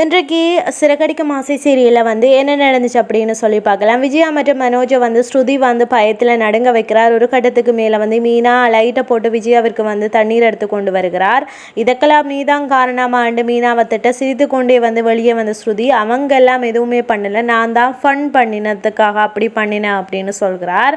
இன்றைக்கு சிறகடிக்கும் மாசை சீரியலில் வந்து என்ன நடந்துச்சு அப்படின்னு சொல்லி பார்க்கலாம். விஜயா மற்றும் மனோஜை வந்து ஸ்ருதி வந்து பயத்தில் நடுங்க வைக்கிறார். ஒரு கட்டத்துக்கு மேலே வந்து மீனா லைட்டை போட்டு விஜயாவிற்கு வந்து தண்ணீர் எடுத்து கொண்டு வருகிறார். இதற்கெல்லாம் நீதான் காரணமாண்டு மீனாவை திட்ட சிரித்து கொண்டே வந்து வெளியே வந்த ஸ்ருதி அவங்க எல்லாம் எதுவுமே பண்ணலை. நான் தான் ஃபன் பண்ணினதுக்காக அப்படி பண்ணினேன் அப்படின்னு சொல்கிறார்.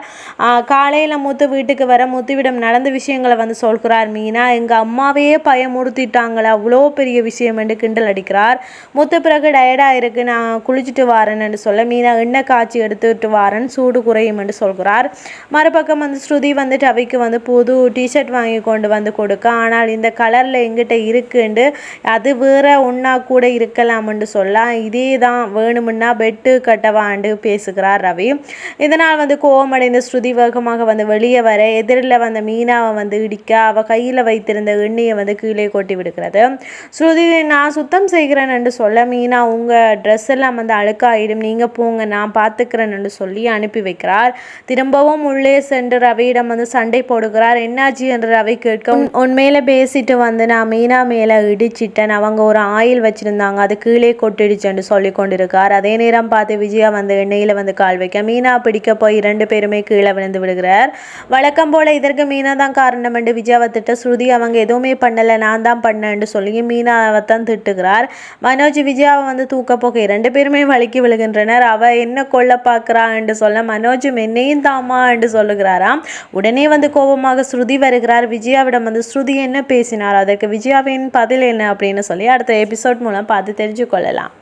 காலையில் முத்து வீட்டுக்கு வர முத்துவிடம் நடந்த விஷயங்களை வந்து சொல்கிறார். மீனா எங்கள் அம்மாவையே பயமுறுத்திட்டாங்களே? அவ்வளோ பெரிய விஷயம் என்று கிண்டல் அடிக்கிறார். மூத்த பிறகு டயர்டாக இருக்கு நான் குளிச்சுட்டு வாரேன்னு சொல்ல மீனா எண்ணெய் காய்ச்சி எடுத்துட்டு வாரேன் சூடு குறையும் என்று சொல்கிறார். மறுபக்கம் வந்து ஸ்ருதி வந்துட்டு அவைக்கு வந்து புது டிஷர்ட் வாங்கி கொண்டு வந்து கொடுக்க ஆனால் இந்த கலரில் எங்கிட்ட இருக்குண்டு அது வேற ஒன்றா கூட இருக்கலாம்னு சொல்ல இதே தான் வேணுமுன்னா பெட்டு கட்டவாண்டு பேசுகிறார் ரவி. இதனால் வந்து கோவமடைந்த ஸ்ருதி வேகமாக வந்து வெளியே வர எதிரில் வந்த மீனாவை வந்து இடிக்க அவள் கையில் வைத்திருந்த எண்ணெயை வந்து கீழே கொட்டி விடுக்கிறது ஸ்ருதி நான் சுத்தம் செய்கிறேன் என்று சொல்ல மீனா உங்கள் ட்ரெஸ் எல்லாம் வந்து அழுக்காயிடும். நீங்கள் போங்க நான் பார்த்துக்கிறேன்னு சொல்லி அனுப்பி வைக்கிறார். திரும்பவும் உள்ளே சென்று ரவியிடம் வந்து சண்டை போடுகிறார். என்னாச்சு? என்று ரவி கேட்க உண்மையில பேசிட்டு வந்து நான் மீனா மேலே இடிச்சிட்டேன். அவங்க ஒரு ஆயில் வச்சுருந்தாங்க. அது கீழே கொட்டிடுச்சுன்னு சொல்லி கொண்டிருக்கார் அதே நேரம் பார்த்து விஜயா வந்து எண்ணெயில் வந்து கால் வைக்க மீனா பிடிக்க போய் இரண்டு பேருமே கீழே விழுந்து விடுகிறார். வழக்கம் போல இதற்கு மீனா தான் காரணம் என்று விஜயாவை திட்ட ஸ்ருதி அவங்க எதுவுமே பண்ணலை. நான் தான் பண்ணேன்னு சொல்லி மீனாவை தான் திட்டுகிறார். மனோஜ் விஜயாவை வந்து தூக்க போக இரண்டு பேருமே வலிக்கு விழுகின்றனர். அவ என்ன கொல்ல பார்க்குறா என்று சொல்ல மனோஜும் என்னையும் தாமா என்று சொல்லுகிறாராம். உடனே வந்து கோபமாக ஸ்ருதி வருகிறார். விஜயாவிடம் வந்து ஸ்ருதி என்ன பேசினார்? அதற்கு விஜயாவின் பதில் என்ன அப்படின்னு சொல்லி அடுத்த எபிசோட் மூலம் பார்த்து தெரிஞ்சு கொள்ளலாம்.